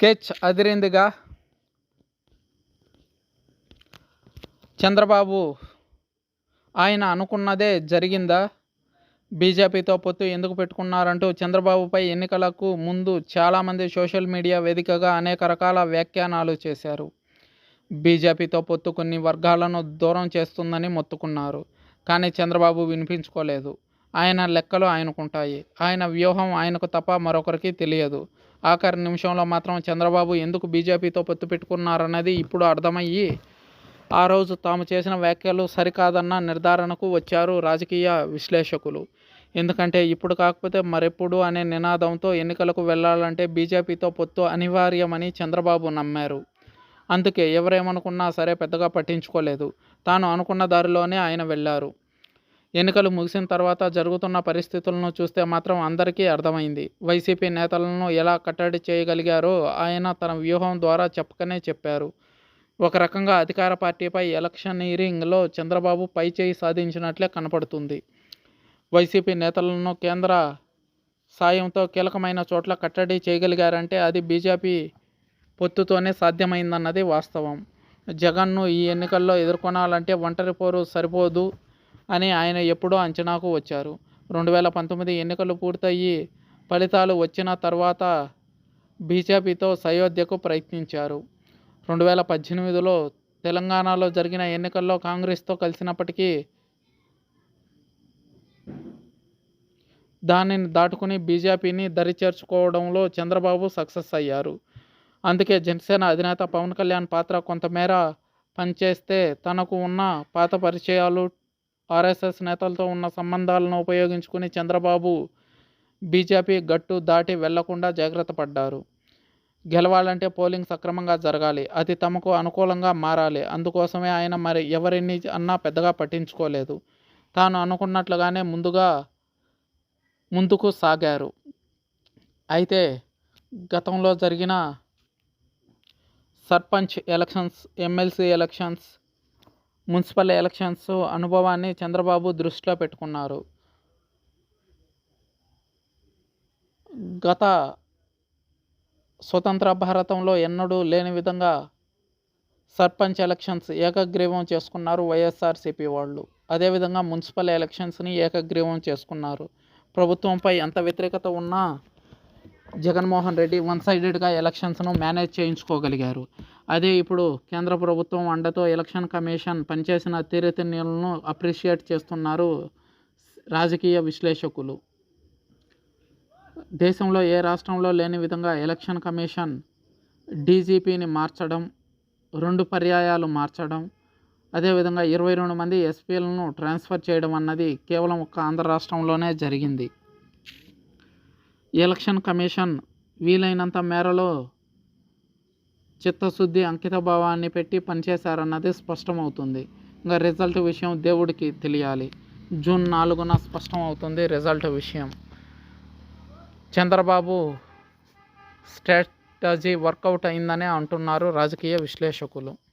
Sketch అదిరిందిగా. Chandrababu ఆయన అనుకున్నదే జరిగిందా? బీజేపీతో పొత్తు ఎందుకు పెట్టుకున్నారంటూ చంద్రబాబుపై ఎన్నికలకు ముందు చాలామంది సోషల్ మీడియా వేదికగా అనేక రకాల వ్యాఖ్యానాలు చేశారు. బీజేపీతో పొత్తు కొన్ని వర్గాలను దూరం చేస్తుందని మొత్తుకున్నారు. కానీ చంద్రబాబు వినిపించుకోలేదు. ఆయన లెక్కలు ఆయనకుంటాయి. ఆయన వ్యూహం ఆయనకు తప్ప మరొకరికి తెలియదు. ఆఖరి నిమిషంలో మాత్రం చంద్రబాబు ఎందుకు బీజేపీతో పొత్తు పెట్టుకున్నారన్నది ఇప్పుడు అర్థమయ్యి ఆ రోజు తాము చేసిన వ్యాఖ్యలు సరికాదన్న నిర్ధారణకు వచ్చారు రాజకీయ విశ్లేషకులు. ఎందుకంటే ఇప్పుడు కాకపోతే మరెప్పుడు అనే నినాదంతో ఎన్నికలకు వెళ్ళాలంటే బీజేపీతో పొత్తు అనివార్యమని చంద్రబాబు నమ్మారు. అందుకే ఎవరేమనుకున్నా సరే పెద్దగా పట్టించుకోలేదు. తాను అనుకున్న దారిలోనే ఆయన వెళ్ళారు. ఎన్నికలు ముగిసిన తర్వాత జరుగుతున్న పరిస్థితులను చూస్తే మాత్రం అందరికీ అర్థమైంది. వైసీపీ నేతలను ఎలా కట్టడి చేయగలిగారో ఆయన తన వ్యూహం ద్వారా చెప్పకనే చెప్పారు. ఒక రకంగా అధికార పార్టీపై ఎలక్షనీరింగ్లో చంద్రబాబు పైచేయి సాధించినట్లే కనపడుతుంది. వైసీపీ నేతలను కేంద్ర సాయంతో కీలకమైన చోట్ల కట్టడి చేయగలిగారంటే అది బీజేపీ పొత్తుతోనే సాధ్యమైందన్నది వాస్తవం. జగన్ను ఈ ఎన్నికల్లో ఎదుర్కొనాలంటే ఒంటరి పోరు సరిపోదు అని ఆయన ఎప్పుడో అంచనాకు వచ్చారు. రెండు వేల పంతొమ్మిది ఎన్నికలు పూర్తయి ఫలితాలు వచ్చిన తర్వాత బీజేపీతో సయోధ్యకు ప్రయత్నించారు. రెండు వేల పద్దెనిమిదిలో తెలంగాణలో జరిగిన ఎన్నికల్లో కాంగ్రెస్తో కలిసినప్పటికీ దానిని దాటుకుని బీజేపీని దరి చేర్చుకోవడంలో చంద్రబాబు సక్సెస్ అయ్యారు. అందుకే జనసేన అధినేత పవన్ కళ్యాణ్ పాత్ర కొంతమేర పనిచేస్తే తనకు ఉన్న పాత పరిచయాలు ఆర్ఎస్ఎస్ నేతలతో ఉన్న సంబంధాలను ఉపయోగించుకుని చంద్రబాబు బీజేపీ గట్టు దాటి వెళ్ళకుండా జాగ్రత్త పడ్డారు. గెలవాలంటే పోలింగ్ సక్రమంగా జరగాలి. అది తమకు అనుకూలంగా మారాలి. అందుకోసమే ఆయన మరి ఎవరిని అన్నా పెద్దగా పట్టించుకోలేదు. తాను అనుకున్నట్లుగానే ముందుగా ముందుకు సాగారు. అయితే గతంలో జరిగిన sarpanch elections MLC elections municipal elections అనుభవాన్ని చంద్రబాబు దృష్టిలో పెట్టుకున్నారు. గత స్వతంత్ర భారతంలో ఎన్నడూ లేని విధంగా సర్పంచ్ ఎలక్షన్స్ ఏకగ్రీవం చేసుకున్నారు వైఎస్ఆర్సీపీ వాళ్ళు. అదేవిధంగా మున్సిపల్ ఎలక్షన్స్ని ఏకగ్రీవం చేసుకున్నారు. ప్రభుత్వంపై ఎంత వ్యతిరేకత ఉన్నా జగన్మోహన్ రెడ్డి వన్ సైడెడ్గా ఎలక్షన్స్ను మేనేజ్ చేయించుకోగలిగారు. అదే ఇప్పుడు కేంద్ర ప్రభుత్వం అండతో ఎలక్షన్ కమిషన్ పనిచేసిన తీరుతెన్నులను అప్రిషియేట్ చేస్తున్నారు రాజకీయ విశ్లేషకులు. దేశంలో ఏ రాష్ట్రంలో లేని విధంగా ఎలక్షన్ కమిషన్ డీజీపీని మార్చడం రెండు పర్యాయాలు మార్చడం అదేవిధంగా ఇరవై రెండు మంది ఎస్పీలను ట్రాన్స్ఫర్ చేయడం అన్నది కేవలం ఒక్క ఆంధ్ర రాష్ట్రంలోనే జరిగింది. ఎలక్షన్ కమిషన్ వీలైనంత మేరలో చిత్తశుద్ధి అంకిత భావాన్ని పెట్టి పనిచేశారన్నది స్పష్టమవుతుంది. ఇంకా రిజల్ట్ విషయం దేవుడికి తెలియాలి. జూన్ నాలుగున స్పష్టమవుతుంది రిజల్ట్ విషయం. చంద్రబాబు స్ట్రాటజీ వర్కౌట్ అయిందనే అంటున్నారు రాజకీయ విశ్లేషకులు.